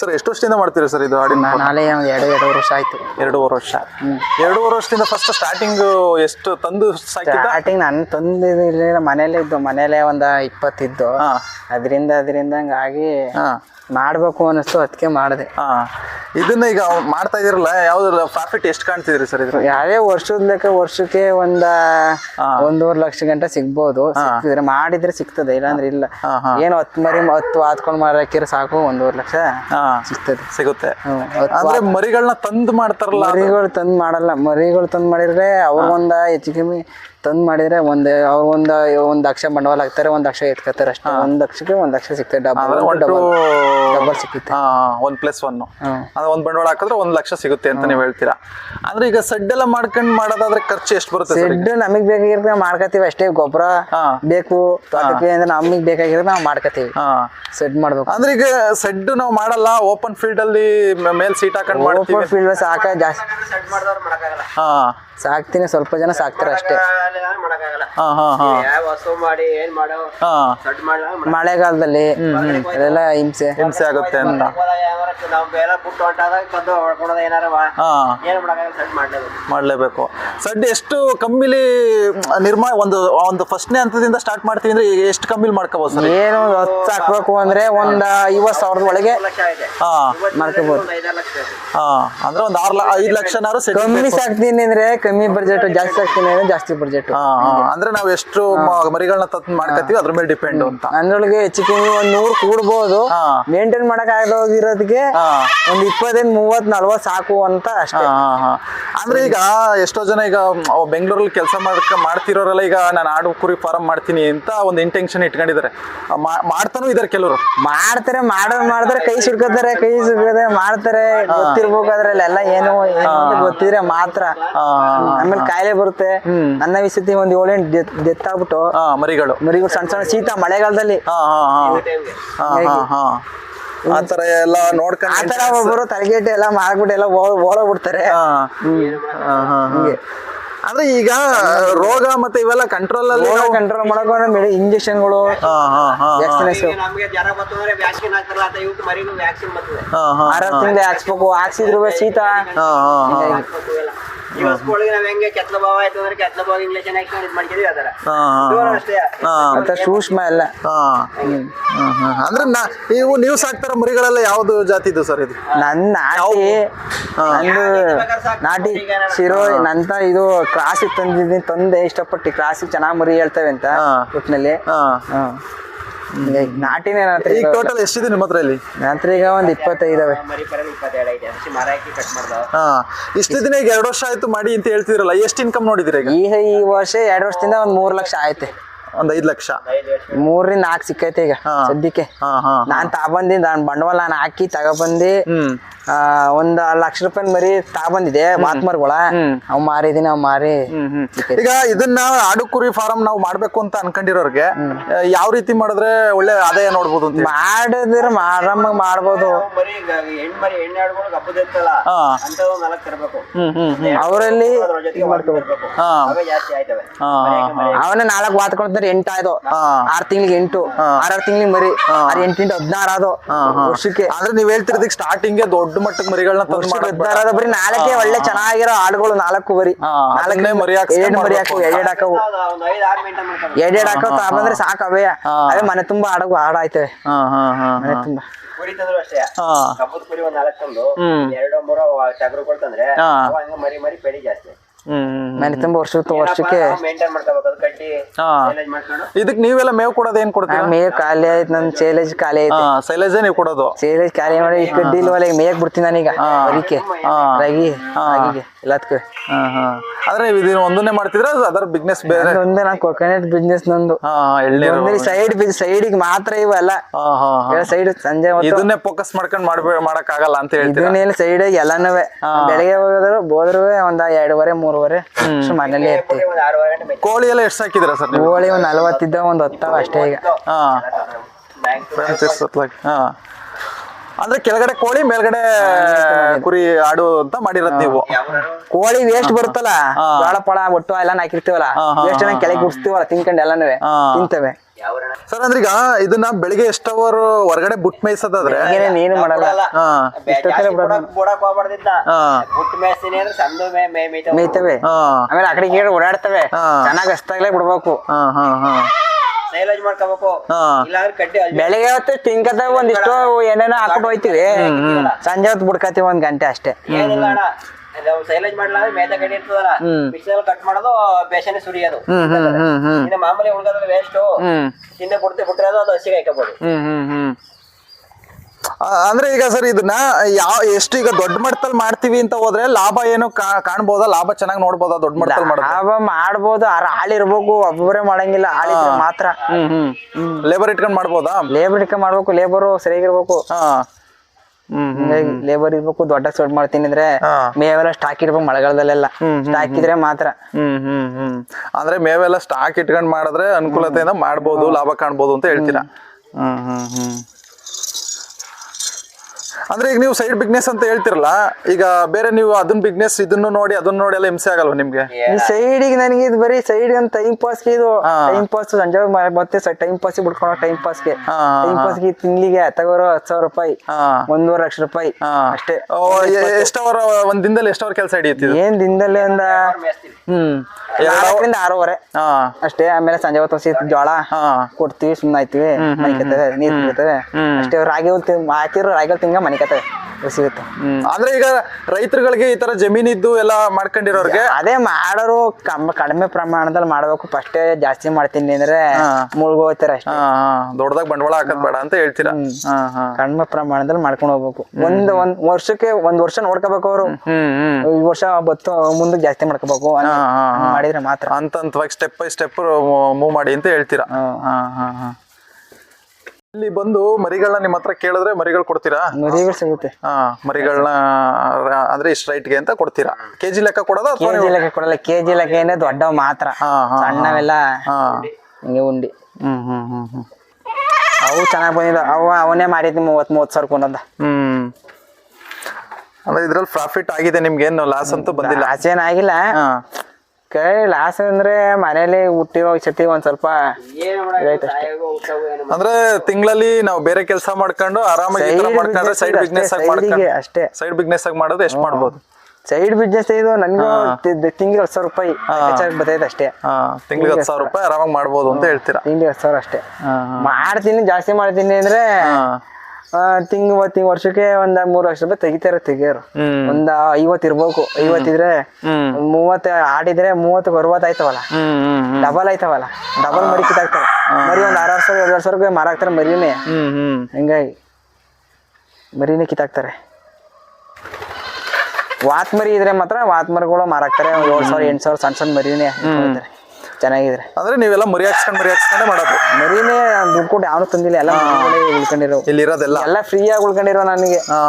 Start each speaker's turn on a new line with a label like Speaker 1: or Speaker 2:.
Speaker 1: Sir ಎಷ್ಟು ವರ್ಷದಿಂದ ಮಾಡ್ತೀರಾ ಸರ್ ಇದು ಹಾಡಿನ
Speaker 2: ನಾನು ನಾಳೆ ಒಂದು ಎರಡು ಎರಡೂವರೆ ವರ್ಷ ಆಯ್ತು.
Speaker 1: ಎರಡೂವರೆ ವರ್ಷ. ಎರಡೂವರೆ ವರ್ಷದಿಂದ ಫಸ್ಟ್ ಸ್ಟಾರ್ಟಿಂಗ್ ಎಷ್ಟು ತಂದು ಸಾಕಿದ್ದ?
Speaker 2: ಸ್ಟಾರ್ಟಿಂಗ್ ನಾನು ತಂದಿರಲಿಲ್ಲ ಮನೇಲೆ ಇದ್ದು ಮನೇಲೆ ಒಂದ ಇಪ್ಪತ್ತಿದ್ದು. ಅದರಿಂದ ಅದರಿಂದ ಹಂಗಾಗಿ ಮಾಡ್ಬೇಕು ಅನ್ನಿಸ್ತು ಅದಕ್ಕೆ ಮಾಡಿದೆ.
Speaker 1: ಇದನ್ನ ಈಗ ಮಾಡ್ತಾ ಇದ್ರಲ್ಲ ಯಾವ್ದು ಪ್ರಾಫಿಟ್ ಎಷ್ಟು ಕಾಣ್ತಿದ್ರಿ ಸರ್ ಇದ್ರ
Speaker 2: ಯಾವ್ದೇ ವರ್ಷದ ಲೆಕ್ಕ ವರ್ಷಕ್ಕೆ ಒಂದ ಒಂದೂವರೆ ಲಕ್ಷ ಗಂಟೆ ಸಿಗ್ಬೋದು. ಸಿಕ್ತಿದ್ರೆ ಮಾಡಿದ್ರೆ ಸಿಗ್ತದೆ ಇಲ್ಲಾಂದ್ರೆ ಇಲ್ಲ. ಏನು ಹತ್ತು ಮರಿ ಹತ್ತು ಹಾತ್ಕೊಂಡು ಮಾರಕ್ಕಿರ ಸಾಕು ಒಂದೂವರೆ ಲಕ್ಷ. ಸಿಗ್ತದೆ.
Speaker 1: ಸಿಗುತ್ತೆ. ಅಂದ್ರೆ ಮರಿಗಳನ್ನ ತಂದ್ ಮಾಡ್ತಾರಲ್ಲ
Speaker 2: ಮರಿಗಳು ತಂದ್ ಮಾಡಲ್ಲ. ಮರಿಗಳು ತಂದ್ ಮಾಡಿದ್ರೆ ಅವ್ರಿಗೊಂದ ಹೆಚ್ಚು ಕಮ್ಮಿ ತಂದು ಮಾಡಿದ್ರೆ ಒಂದು ಅವ್ರ ಒಂದ್ ಲಕ್ಷ ಬಂಡವಾಳ ಹಾಕ್ತಾರೆ ಒಂದ್ ಲಕ್ಷ ಎತ್ಕೋತಾರೆ ಅಷ್ಟೇ. ಒಂದ್ ಲಕ್ಷಕ್ಕೆ ಒಂದ್ ಲಕ್ಷ ಸಿಗ್ತದೆ ಡಬಲ್ ಡಬಲ್ ಡಬಲ್ ಸಿಕ್ಕುತ್ತೆ.
Speaker 1: ಪ್ಲಸ್ ಒನ್ ಅದು ಒಂದ್ ಬಂಡವಾಳ ಹಾಕಿದ್ರೆ ಒಂದ್ ಲಕ್ಷ ಸಿಗುತ್ತೆ ಅಂತ ನೀವು ಹೇಳ್ತೀರಾ? ಅಂದ್ರೆ ಈಗ ಸೆಡ್ ಎಲ್ಲ ಮಾಡ್ಕೊಂಡು ಮಾಡೋದಾದ್ರೆ ಖರ್ಚು ಎಷ್ಟು ಬರುತ್ತೆ
Speaker 2: ಸೆಡ್ ನಮಗ್ ಬೇಕಾಗಿರೋದು ಮಾಡ್ಕೋತೀವಿ ಅಷ್ಟೇ ಗೊಬ್ಬರ ಬೇಕು ಅದಕ್ಕೆ ಅಂದ್ರೆ ನಮಗ್ ಬೇಕಾಗಿರೋದು ನಾವು ಮಾಡ್ಕೋತೀವಿ ಸೆಡ್ ಮಾಡ್ಬೇಕು.
Speaker 1: ಅಂದ್ರೆ ಈಗ ಸೆಡ್ ನಾವು ಮಾಡಲ್ಲ ಓಪನ್ ಫೀಲ್ಡ್ ಅಲ್ಲಿ ಮೇಲ್ ಸೀಟ್ ಹಾಕೊಂಡು ಮಾಡ್ತೀವಿ.
Speaker 2: ಓಪನ್ ಫೀಲ್ಡ್ ಸಾಕ ಜಾಸ್ತಿ
Speaker 1: ಹಾ.
Speaker 2: ಸಾಕ್ತೀನಿ ಸ್ವಲ್ಪ ಜನ ಸಾಕ್ತಾರೆ ಅಷ್ಟೇ.
Speaker 3: ಮಾಡಿ ಏನ್ ಮಾಡೋ
Speaker 2: ಮಳೆಗಾಲದಲ್ಲಿ ಅದೆಲ್ಲ ಹಿಂಸೆ.
Speaker 1: ಹಿಂಸೆ ಆಗುತ್ತೆ. ಅಂತ
Speaker 3: ಮಾಡ್ಲೇಬೇಕು.
Speaker 1: ಮಾಡ್ಲೇಬೇಕು. ಸಡ್ ಎಷ್ಟು ಕಮ್ಮಿಲಿ ನಿರ್ಮಾಣ ಒಂದು ಒಂದು ಫಸ್ಟ್ನೇ ಹಂತದಿಂದ ಸ್ಟಾರ್ಟ್ ಮಾಡ್ತೀವಿ ಅಂದ್ರೆ ಎಷ್ಟು ಕಮ್ಮಿಲಿ ಮಾಡ್ಕೋಬಹುದು ಸರ್?
Speaker 2: ಏನು ಹತ್ತು ಹಾಕ್ಬೇಕು ಅಂದ್ರೆ ಒಂದ್ ಐವತ್ ಸಾವಿರದ ಒಳಗೆ
Speaker 3: ಲಕ್ಷ ಐತೆ
Speaker 1: ಹಾ.
Speaker 2: ಮಾಡ್ಕೋಬಹುದು
Speaker 1: ಹಾ. ಅಂದ್ರೆ ಒಂದ್ ಆರ್ ಲ- ಐದ್ ಲಕ್ಷನಾರು ಸೆಟ್
Speaker 2: ಕಮ್ಮಿ ಸಾಕ್ತೀನಿ ಅಂದ್ರೆ ಕಮ್ಮಿ ಬಜೆಟ್ ಜಾಸ್ತಿ ಹಾಕ್ತೀನಿ ಅಂದ್ರೆ ಜಾಸ್ತಿ ಬಜೆಟ್
Speaker 1: ಹಾ ಹಾ. ಅಂದ್ರೆ ನಾವು ಎಷ್ಟು ಮರಿಗಳನ್ನ ತಂದು ಮಾಡ್ಕತ್ತೀವಿ ಅದ್ರ ಮೇಲೆ ಡಿಪೆಂಡ್ ಅಂತ.
Speaker 2: ಅದ್ರೊಳಗೆ ಹೆಚ್ಚು ಕಮ್ಮಿ ಒಂದ್ ನೂರ್ ಕೂಡ್ಬೋದು. ಮೇಂಟೈನ್ ಮಾಡಕ್
Speaker 1: ಆಗದೋಗಿರೋದಕ್ಕೆ.
Speaker 2: ಒಂದ್ ಇಪ್ಪತ್ತೈದು ಮೂವತ್ ನಲ್ವತ್ ಸಾಕು ಅಂತ ಅಷ್ಟೇ.
Speaker 1: ಅಂದ್ರೆ ಈಗ ಎಷ್ಟೋ ಜನ ಈಗ ಬೆಂಗಳೂರಲ್ಲಿ ಕೆಲಸ ಮಾಡಕ್ ಮಾಡ್ತಿರೋರೆಲ್ಲ ಈಗ ನಾನು ಆಡು ಕುರಿ ಫಾರಂ ಮಾಡ್ತೀನಿ ಅಂತ ಒಂದು ಇಂಟೆನ್ಷನ್ ಇಟ್ಕೊಂಡಿದ್ದಾರೆ ಮಾಡ್ತಾನು ಇದಾರೆ ಕೆಲವರು.
Speaker 2: ಮಾಡ್ತಾರೆ ಮಾಡೋ ಮಾಡಿದ್ರೆ ಕೈ ಸುಡ್ಕೋತಾರೆ ಕೈ ಸುಡ್ಕೋತಾರೆ ಮಾಡ್ತಾರೆ. ಗೊತ್ತಿರ್ಬೇಕು ಅದ್ರಲ್ಲೆಲ್ಲ ಏನು ಗೊತ್ತಿದ್ರೆ ಮಾತ್ರ. ಆಮೇಲೆ ಕಾಯಿಲೆ ಬರುತ್ತೆ. ನನ್ನ ವಿಸತಿ ಒಂದ್ ಏಳೆಂಟು ಡೆತ್ ಆಗ್ಬಿಟ್ಟು
Speaker 1: ಹಾ ಮರಿಗಳು.
Speaker 2: ಮರಿಗಳು ಸಣ್ಣ ಸಣ್ಣ ಶೀತ ಮಳೆಗಾಲದಲ್ಲಿ.
Speaker 1: ಹಾ ಹಾ ಹಾ. ಹಾ ಹಾ ಹಾ ಆ ತರ ಎಲ್ಲ ನೋಡ್ಕೊಂಡು
Speaker 2: ಆತರ ಒಬ್ಬರು ತಲೆಗೇಟೆ ಎಲ್ಲ ಮಾಡ್ಬಿಟ್ಟು ಎಲ್ಲ ಓಡೋಗ್ಬಿಡ್ತಾರೆ.
Speaker 1: ಅಂದ್ರೆ ಈಗ ರೋಗ ಮತ್ತೆ ಇವೆಲ್ಲ ಕಂಟ್ರೋಲ್ ಅಲ್ಲಿ
Speaker 2: ಕಂಟ್ರೋಲ್ ಮಾಡಕ್ ಇಂಜೆಕ್ಷನ್ಗಳು ಆರ ತಿಂಗಳು ಹಾಕ್ಸ್ಬೇಕು ಹಾಕ್ಸಿದ್ರು ಶೀತ.
Speaker 3: ಎಲ್ಲ. ನಾವ್ ಅಂದ್ರೆ ಕೆತ್ಲ ಭಾವ ಇಂಗ್ಲೇಷನ್ ಹಾಕಿ ಇದ್ ಮಾಡ್ಕಿದೀವಿ ಅದರ.
Speaker 1: ಹಾ
Speaker 3: ಜೋರ ಅಷ್ಟೇ.
Speaker 1: ಹಾ.
Speaker 2: ಮತ್ತೆ ಸೂಕ್ಷ್ಮ ಎಲ್ಲ.
Speaker 1: ಹಾ. ಹ್ಮ್, ಹ್ಮ್. ಅಂದ್ರೆ ನಾ ಇವು ನೀವು ಸಾಕ್ತಾರ ಮರಿಗಳೆಲ್ಲ ಯಾವ್ದು ಜಾತಿದು ಸರ್ ಇದು?
Speaker 2: ನನ್ನ ನಾಟಿ ನಾಟಿ ಶಿರೋ ನಂತ ಇದು ಕ್ರಾಸಿಗೆ ತಂದಿದ್ದೀನಿ ತಂದೆ ಇಷ್ಟಪಟ್ಟು ಕ್ರಾಸಿಗೆ ಚೆನ್ನಾಗಿ ಮರಿ ಹೇಳ್ತೇವೆ ಅಂತ
Speaker 1: ಹಾ.
Speaker 2: ನಾಟಿನೇ
Speaker 1: ಈಗ ಟೋಟಲ್ ಎಷ್ಟಿದೆ ನಿಮ್ಮ ಹತ್ರ ಇಲ್ಲಿ?
Speaker 2: ನನ್ನ ಹತ್ರ ಈಗ ಒಂದ್ ಇಪ್ಪತ್ತೈದವೆ
Speaker 1: ಹಾ ಇಷ್ಟು ದಿನ ಈಗ ಎರಡು ವರ್ಷ ಆಯ್ತು ಮಾಡಿ ಅಂತ ಹೇಳ್ತಿದ್ರಲ್ಲ ಎಷ್ಟು ಇನ್ಕಮ್ ನೋಡಿದಿರ ಈಗ?
Speaker 2: ಈಗ ಈ ವರ್ಷ ಎರಡು ವರ್ಷದಿಂದ ಒಂದ್ ಮೂರ್ ಲಕ್ಷ ಆಯ್ತೆ.
Speaker 1: ಒಂದ್ ಐದ್ ಲಕ್ಷ.
Speaker 2: ಮೂರರಿಂದ ನಾಲ್ಕು ಸಿಕ್ಕೈತೆ ಈಗ. ಸದ್ಯಕ್ಕೆ. ನಾನ್ ತಗೊಂಡಿ ನಾನ್ ಬಂಡವಾಳ ನಾನು ಹಾಕಿ ತಗೊಬಂದಿ. ಒಂದ್ ಲಕ್ಷ ರೂಪಾಯಿ ಮರಿ ಬಂದಿದೆ ಮಾತ್ ಮರಿಗಳ ಅವ್ ಮಾರಿದೀನಿ ಅವ್ ಮಾರಿ.
Speaker 1: ಈಗ ಇದನ್ನ ಆಡು ಕುರಿ ಫಾರಂ ನಾವು ಮಾಡ್ಬೇಕು ಅಂತ ಅನ್ಕೊಂಡಿರೋರ್ಗೆ ಯಾವ ರೀತಿ ಮಾಡಿದ್ರೆ ಒಳ್ಳೆ ಆದಾಯ ನೋಡ್ಬೋದು ಅಂತ?
Speaker 2: ಮಾಡಿದ್ರೆ ಆರಾಮ ಮಾಡ್ಬೋದು. ಅವರಲ್ಲಿ ಅವನ ನಾಲ್ಕು ವಾತ್ಕೊಳ್ತಾರೆ ಎಂಟು ಆಯ್ತು. ಆರ್ ತಿಂಗ್ಳಿಗೆ ಎಂಟು. ಆರ್ ತಿಂಗ್ಳಿಗೆ ಮರಿ. ಆರ್ ಎಂಟು ಎಂಟು ಹದಿನಾರು ಆದೋ ವರ್ಷಕ್ಕೆ.
Speaker 1: ಅಂದ್ರೆ ನೀವ್ ಹೇಳ್ತಿರೋದಕ್ಕೆ ಸ್ಟಾರ್ಟಿಂಗ್ ದೊಡ್ಡ ಮಟ್ಟಕ್ಕೆ ಮರಿಗಳನ್ನ ತಂದು
Speaker 2: ಆದ ಬರೀ ನಾಲ್ಕೇ ಒಳ್ಳೆ ಚೆನ್ನಾಗಿರೋ ಆಡುಗಳು ನಾಲ್ಕು ಬರಿ.
Speaker 1: ನಾಲ್ಕನೇ ಮರಿ ಹಾಕ್ಸ್ಕೊಂಡ್
Speaker 2: ಎರಡು ಮರಿ ಹಾಕವು ಎರಡೆರಡು ಹಾಕವು. ಎರಡೆರಡು ಹಾಕವು ತಗೊಂಡ್ರೆ ಸಾಕು ಅವೇ. ಅವೇ ಮನೆ ತುಂಬಾ ಆಡಗು ಆಡಾಯ್ತವೆ
Speaker 1: ಹಾ ಹಾ ಹಾ
Speaker 2: ಮನೆ ತುಂಬಾ.
Speaker 3: ಕುರಿ ತಂದ್ರು ಅಷ್ಟೇ ಕಬ್ಬದ ಕುರಿ ಒಂದ್ ನಾಲ್ಕು ತಂದು. ಎರಡು ಮೂರು ಟಗರು ಕೊಡ್ತಂದ್ರೆ ಮರಿ ಮರಿ ಬೆಳಿ ಜಾಸ್ತಿ.
Speaker 2: ಮನೆ ತುಂಬಾ ವರ್ಷಕ್ಕೆ ವರ್ಷಕ್ಕೆ
Speaker 1: ಇದಕ್ ನೀವೆಲ್ಲ ಮೇವ್ ಕೊಡೋದು ಏನ್ ಕೊಡ್ತೀರಾ?
Speaker 2: ಮೇವ್ ಖಾಲಿ ಆಯ್ತು ನನ್ ಚೇಲೇಜ್ ಖಾಲಿ ಆಯ್ತು.
Speaker 1: ಸೈಲೇಜ್ ನೀವು ಕೊಡೋದು?
Speaker 2: ಚೇಲೇಜ್ ಖಾಲಿ ಮಾಡಿ ಈ ಕಡ್ಡಿ ಇಲ್ವಲ್ಲ ಈಗ ಮೇಯಕ್ ಬಿಡ್ತೀನಿ ನಾನೀಗ ಅದಕ್ಕೆ. ರಾಗಿ ರಾಗಿಗೆ ಎಲ್ಲದಕ್ಕೂ.
Speaker 1: ಆದ್ರೆ ಇದನ್ನ ಒಂದನ್ನೇ ಮಾಡ್ತಿದ್ರ ಅದರ ಬಿಸ್ನೆಸ್ ಬೇರೆ?
Speaker 2: ಒಂದೇ ನಾನು ಕೊಕೊನೆಟ್ ಬಿಸ್ನೆಸ್ ನಂದು.
Speaker 1: ಎಳ್ನೀರು
Speaker 2: ಒಂದೇ ಸೈಡ್ ಸೈಡಿಗೆ ಮಾತ್ರ ಇವೆಲ್ಲ ಸೈಡ್ ಸಂಜೆ
Speaker 1: ಇದನ್ನೇ ಫೋಕಸ್ ಮಾಡ್ಕೊಂಡು ಮಾಡ್ಬೇಕು ಮಾಡಕ್ ಆಗಲ್ಲ ಅಂತ ಹೇಳ್ತೀರಾ?
Speaker 2: ಇದನ್ನೆಲ್ಲ ಸೈಡ್ ಎಲ್ಲಾನು ಬೆಳಗ್ಗೆ ಹೋಗೋದ್ರು ಹೋದ್ರು ಒಂದ್ ಎರಡೂವರೆ ಮೂರುವರೆ ಮನೇಲಿ ಇರ್ತೀವಿ.
Speaker 1: ಕೋಳಿ ಎಲ್ಲ ಎಷ್ಟು ಸಾಕಿದಿರಾ ಸರ್
Speaker 2: ಕೋಳಿ ಒಂದ್ ನಲ್ವತ್ತಿದ್ದ ಒಂದ್ ಹತ್ತಾವ ಅಷ್ಟೇ ಈಗ.
Speaker 1: ಹಾ.
Speaker 3: ಬ್ಯಾಂಕ್
Speaker 1: ಫ್ರೆಂಡ್ಸ್ ಹಾ. ಅಂದ್ರೆ ಕೆಳಗಡೆ ಕೋಳಿ ಮೇಲ್ಗಡೆ ಕುರಿ ಆಡು ಅಂತ ಮಾಡಿರೋದ್ ನೀವು.
Speaker 2: ಕೋಳಿ ವೇಸ್ಟ್ ಬರುತ್ತಲ್ಲ? ಜೋಳ ಪಳ ಒಟ್ಟು ಎಲ್ಲ ಹಾಕಿರ್ತೀವಲ್ಲ ವೇಸ್ಟ್ ಏನ ಕೆಳಗೆ ಗುಡ್ಸ್ತೀವಲ್ಲ ತಿನ್ಕೊಂಡು ಎಲ್ಲಾನು? ತಿಂತವೆ.
Speaker 1: ಸರ್ ಅಂದ್ರೆ ಈಗ ಇದನ್ನ ಬೆಳಿಗ್ಗೆ ಎಷ್ಟು ಅವರ್ ಹೊರಗಡೆ ಬುಟ್ ಮೇಯ್ಸೋದಾದ್ರೆ?
Speaker 2: ಏನೇ ನೀನು ಮಾಡಲ್ಲ.
Speaker 3: ಮೇಯ್ತಾವ.
Speaker 2: ಆಮೇಲೆ ಆ ಕಡೆ ಈ ಕಡೆ ಓಡಾಡ್ತವೆ.
Speaker 1: ಹಾ.
Speaker 2: ಚೆನ್ನಾಗಿ ಅಷ್ಟಾಗ್ಲೇ ಬಿಡ್ಬೇಕು.
Speaker 3: ಸೈಲೇಜ್ ಮಾಡ್ಕೋಬೇಕು. ಇಲ್ಲಾಂದ್ರೆ ಕಡ್ಡಿ
Speaker 2: ಬೆಳಿಗ್ಗೆ ಹೊತ್ತು ತಿನ್ಕತ ಒಂದಿಷ್ಟು ಏನೇನೋ ಹಾಕೊಂಡು ಹೋಯ್ತಿವಿ. ಸಂಜೆ ಹೊತ್ತು ಬಿಡ್ಕತೀವಿ ಒಂದ್ ಗಂಟೆ ಅಷ್ಟೇ.
Speaker 3: ಏನಿಲ್ಲ ಅಣ್ಣ. ಸೈಲೇಜ್ ಮಾಡಲಾರ ಮೇತ ಕಡಿ ಇರ್ತದಲ್ಲ. ಮಿಕ್ಸರ್ ಕಟ್ ಮಾಡೋದು ಬೇಸನೆ ಸುರಿಯೋದು. ಇನ್ನು ಮಾಮೂಲಿ ಉಳ್ಗೋದ್ರೆ ವೇಸ್ಟ್ ತಿನ್ನೆ ಕೊಡ್ತೀವಿ ಬಿಟ್ರೆ ಅದು ಹಸಿಗೆ ಹಾಕಬಹುದು
Speaker 1: ಅಂದ್ರೆ ಈಗ ಸರ್ ಇದನ್ನ ಯಾವ ಎಷ್ಟು ಈಗ ದೊಡ್ಡ ಮಟ್ಟದಲ್ಲಿ ಮಾಡ್ತೀವಿ ಅಂತ ಹೋದ್ರೆ ಲಾಭ ಏನು ಕಾಣಬಹುದ ಕಾಣ್ಬೋದಾ? ಲಾಭ ಚೆನ್ನಾಗಿ ನೋಡ್ಬೋದಾ ದೊಡ್ಡ ಮಟ್ಟದಲ್ಲಿ
Speaker 2: ಲಾಭ ಮಾಡ್ಬೋದು ಆರ ಆಳಿರ್ಬೇಕು ಒಬ್ಬೊಬ್ಬರೇ ಮಾಡಂಗಿಲ್ಲ ಆಳಿ ಮಾತ್ರ.
Speaker 1: ಹ್ಮ್ ಹ್ಮ್. ಲೇಬರ್ ಇಟ್ಕೊಂಡ್ ಮಾಡ್ಬೋದಾ?
Speaker 2: ಲೇಬರ್ ಇಟ್ಕೊಂಡ್ ಮಾಡ್ಬೇಕು ಲೇಬರ್ ಸರಿಯಾಗಿರ್ಬೇಕು ಲೇಬರ್ ಇರ್ಬೇಕು ದೊಡ್ಡ ಸೊಡ್ ಮಾಡ್ತೀನಿ ಅಂದ್ರೆ. ಮೇವೆಲ್ಲ ಸ್ಟಾಕ್ ಇರ್ಬೇಕು ಮಳೆಗಾಲದಲ್ಲೆಲ್ಲ. ಸ್ಟಾಕ್ ಇದ್ರೆ ಮಾತ್ರ.
Speaker 1: ಹ್ಮ್ ಹ್ಮ್ ಹ್ಮ್. ಅಂದ್ರೆ ಮೇವೆಲ್ಲ ಸ್ಟಾಕ್ ಇಟ್ಕೊಂಡ್ ಮಾಡಿದ್ರೆ ಅನುಕೂಲತೆಯಿಂದ ಮಾಡ್ಬೋದು ಲಾಭ ಕಾಣ್ಬೋದು ಅಂತ ಹೇಳ್ತೀರಾ? ಹ್ಮ್ ಹ್ಮ್ ಹ್ಮ್. ಅಂದ್ರೆ ಈಗ ನೀವು ಸೈಡ್ ಬಿಗ್ನೆಸ್ ಅಂತ ಹೇಳ್ತಿರಲ್ಲ ಈಗ ಬೇರೆ ನೀವು ಅದನ್ನ ಬಿಗ್ನೆಸ್ ಇದನ್ನು ನೋಡಿ ಅದನ್ನ ನೋಡಿ ಎಲ್ಲ ಹಿಂಸೆ ಆಗಲ್ವಾ ನಿಮ್ಗೆ?
Speaker 2: ಈ ಈಗ ನನಗೆ ಇದು ಬರೀ ಸೈಡ್ ಅಂತ ಟೈಮ್ ಪಾಸ್ ಇದು. ಟೈಮ್ ಪಾಸ್ ಸಂಜೆ ಮ- ಮತ್ತೆ ಟೈಮ್ ಪಾಸ್ ಬಿಡ್ಕೊಳೋ ಟೈಮ್ ಪಾಸ್ಗೆ. ಟೈಮ್ ಪಾಸ್ಗೆ ತಿಂಗಳಿಗೆ ತಗೋರೋ ಹತ್ತು ಸಾವಿರ ರೂಪಾಯಿ
Speaker 1: ಹಾ.
Speaker 2: ಒಂದೂವರೆ ಲಕ್ಷ ರೂಪಾಯಿ
Speaker 1: ಹಾ.
Speaker 2: ಅಷ್ಟೇ.
Speaker 1: ಓ, ಎ- ಎಷ್ಟವರ ಒಂದ್ ದಿನದಲ್ಲಿ ಎಷ್ಟವರ ಕೆಲಸ ಹಿಡಿಯುತ್ತಿದೆ
Speaker 2: ಏನ್ ದಿನದಲ್ಲಿ ಒಂದ ಹ್ಮ್. ನಾಲ್ಕರಿಂದ ಆರೂವರೆ
Speaker 1: ಹಾ.
Speaker 2: ಅಷ್ಟೇ ಆಮೇಲೆ ಸಂಜೆ ಹೊತ್ತು ಹಸಿ ಜೋಳ
Speaker 1: ಹಾ.
Speaker 2: ಕೊಡ್ತೀವಿ ಸುಮ್ಮನೆ ಆಯ್ತೀವಿ. ನೀರ್ ಕುಡಿತವೆ. ಅಷ್ಟೇ ರಾಗಿ ಹುಲ್ ತಿನ್ ಹಾಕಿರೋ ರಾಗಿ ಹುಲ್ ತಿಂಗ ಮನಿಕತ್ತವೆ ಸಿಗುತ್ತೆ.
Speaker 1: ಅಂದ್ರೆ ಈಗ ರೈತರುಗಳಿಗೆ ಈ ತರ ಜಮೀನಿದ್ದು ಎಲ್ಲ ಮಾಡ್ಕೊಂಡಿರೋರ್ಗೆ?
Speaker 2: ಅದೇ ಮಾಡೋರು ಕಮ್ಮ ಕಡಿಮೆ ಪ್ರಮಾಣದಲ್ಲಿ ಮಾಡ್ಬೇಕು. ಫಸ್ಟ್ ಜಾಸ್ತಿ ಮಾಡ್ತೀನಿ ಅಂದ್ರೆ. ಮುಳುಗೋಗ್ತಾರೆ ಅಷ್ಟೇ.
Speaker 1: ದೊಡ್ಡದಾಗ ಬಂಡವಾಳ ಹಾಕದ್ ಬೇಡ ಅಂತ ಹೇಳ್ತೀರಾ?
Speaker 2: ಕಡಿಮೆ ಪ್ರಮಾಣದಲ್ಲಿ ಮಾಡ್ಕೊಂಡು ಹೋಗ್ಬೇಕು. ಒಂದ್ ಒಂದ್ ವರ್ಷಕ್ಕೆ ಒಂದ್ ವರ್ಷ ನೋಡ್ಕೋಬೇಕು ಅವರು. ಈ ವರ್ಷ ಬತ್ತು ಮುಂದಕ್ಕೆ ಜಾಸ್ತಿ ಮಾಡ್ಕೋಬೇಕು. ಮಾಡಿದ್ರೆ ಮಾತ್ರ.
Speaker 1: ಹಂತ ಹಂತವಾಗಿ ಸ್ಟೆಪ್ ಬೈ ಸ್ಟೆಪ್ ಮೂವ್ ಮಾಡಿ ಅಂತ ಹೇಳ್ತೀರಾ?
Speaker 2: ಹಾ.
Speaker 1: ಹಾ ಹಾ ಹಾ. ಇಲ್ಲಿ ಬಂದು ಮರಿಗಳನ್ನ ನಿಮ್ಮ ಹತ್ರ ಕೇಳಿದ್ರೆ ಮರಿಗಳು ಕೊಡ್ತೀರಾ?
Speaker 2: ಮರಿಗಳು ಸಿಗುತ್ತೆ.
Speaker 1: ಹಾ ಮರಿಗಳನ್ನ ಅಂದ್ರೆ ಇಷ್ಟ ರೈಟ್ಗೆ ಅಂತ ಕೊಡ್ತೀರಾ? ಕೆಜಿ ಲೆಕ್ಕ ಕೊಡೋದು
Speaker 2: ಕೆಜಿ ಲೆಕ್ಕ ಕೊಡಲ್ಲ ಕೆಜಿ ಲೆಕ್ಕ ಏನೇ ದೊಡ್ಡವ್ ಮಾತ್ರ. ಸಣ್ಣವೆಲ್ಲ ಹಿಂಗೆ ಉಂಡಿ.
Speaker 1: ಹ್ಮ್ ಹ್ಮ್ ಹ್ಮ್ ಹ್ಮ್.
Speaker 2: ಅವು ಚೆನ್ನಾಗಿ ಬಂದಿದ್ದ ಅವ ಅವನೇ ಮಾಡಿದ್ ಮೂವತ್ ಮೂವತ್ ಸಾವಿರ ಕೊಂಡಂದ.
Speaker 1: ಹ್ಮ್. ಅಂದ್ರೆ ಇದ್ರಲ್ಲಿ ಪ್ರಾಫಿಟ್ ಆಗಿದೆ ನಿಮ್ಗೆ ಏನು ಲಾಸ್ ಅಂತೂ ಬಂದಿಲ್ಲ. ಹಾ.
Speaker 2: ಕೈ ಲಾಸ್ ಅಂದ್ರೆ ಮನೇಲಿ ಹುಟ್ಟಿರೋ ಸತಿ ಒಂದ್ ಸ್ವಲ್ಪ ಇದಾಯ್ತು ಅಷ್ಟೇ.
Speaker 1: ಅಂದ್ರೆ ತಿಂಗಳಲ್ಲಿ ನಾವು ಬೇರೆ ಕೆಲಸ ಮಾಡ್ಕೊಂಡು ಆರಾಮಾಗಿ ಈ ತರ
Speaker 2: Side
Speaker 1: ಮಾಡ್ಕೊಂಡ್ರೆ
Speaker 2: business
Speaker 1: ಸೈಡ್ ಬಿಸ್ನೆಸ್
Speaker 2: ಅಷ್ಟೇ,
Speaker 1: ಆಗಿ ಮಾಡ್ಕೊಂಡು
Speaker 2: ಗೆ ಅಷ್ಟೇ.
Speaker 1: ಸೈಡ್ ಬಿಸ್ನೆಸ್ ಆಗಿ ಮಾಡೋದು ಎಷ್ಟು ಮಾಡ್ಬೋದು.
Speaker 2: ಸೈಡ್ ಬಿಸ್ನೆಸ್ ಇದು ನನ್ಗೂ ತಿಂಗಳು ಹತ್ತು ಸಾವಿರ ರೂಪಾಯಿ ಹೆಚ್ಚಾಗಿ ಬರ್ತೈತೆ ಅಷ್ಟೇ.
Speaker 1: ತಿಂಗಳ ತಿಂಗಳಿಗೆ ಹತ್ತು ಸಾವಿರ ರೂಪಾಯಿ ಆರಾಮಾಗಿ ಮಾಡ್ಬೋದು ಅಂತ ಹೇಳ್ತೀರಾ?
Speaker 2: ತಿಂಗಳಿಗೆ ಹತ್ತು ಸಾವಿರ ಅಷ್ಟೇ.
Speaker 1: ಹಾ.
Speaker 2: ಮಾಡ್ತೀನಿ ಜಾಸ್ತಿ ಮಾಡ್ತೀನಿ ಅಂದ್ರೆ
Speaker 1: ಹಾ.
Speaker 2: ತಿಂಗ್ ತಿಂಗ್ ವರ್ಷಕ್ಕೆ ಒಂದ್ ಮೂರ್ ಲಕ್ಷ ರೂಪಾಯಿ ತೆಗಿತಾರೆ ತೆಗಿಯೋರು ಒಂದ್ ಐವತ್ ಇರ್ಬೇಕು. ಐವತ್ತಿದ್ರೆ
Speaker 1: ಮೂವತ್ತ
Speaker 2: ಒಂದ್ ಆಡಿದ್ರೆ ಮೂವತ್ತು ಅರವತ್ ಆಯ್ತವಲ್ಲ? ಡಬಲ್ ಆಯ್ತವಲ್ಲ? ಡಬಲ್ ಮರಿ ಕಿತ್ತಾಕ್ತಾರೆ ಮರಿ ಒಂದ್ ಆರ್ ಸಾವಿರ ಎರಡ್ ಸಾವಿರ ರೂಪಾಯಿ ಮಾರಾಕ್ತಾರೆ ಮರಿನೇ. ಹಿಂಗಾಗಿ ಮರಿನೇ ಕಿತ್ತಾಕ್ತಾರೆ ವಾತ್ ಮರಿ ಇದ್ರೆ ಮಾತ್ರ ವಾತ್ ಮರಿಗಳು ಮಾರಾಕ್ತಾರೆ ಏಳು ಸಾವಿರ ಎಂಟು ಸಾವಿರ ಸಣ್ಣ ಸಣ್ಣ ಮರಿನೇ. ಚೆನ್ನಾಗಿದ್ರೆ
Speaker 1: ಅಂದ್ರೆ ನೀವೆಲ್ಲ ಮರಿ ಹಾಕ್ಸ್ಕೊಂಡು ಮರಿ ಹಾಕ್ಸ್ಕೊಂಡೆ ಮಾಡೋದು
Speaker 2: ಮರಿನೇ ದುಡ್ಡು ಕೊಟ್ಟು ತಂದಿಲ್ಲ ಎಲ್ಲ ಉಳ್ಕೊಂಡಿರೋ
Speaker 1: ಇಲ್ಲಿರೋದೆಲ್ಲ
Speaker 2: ಎಲ್ಲ ಫ್ರೀಯಾಗಿ ಉಳ್ಕೊಂಡಿರೋ ನನಗೆ
Speaker 1: ಹಾ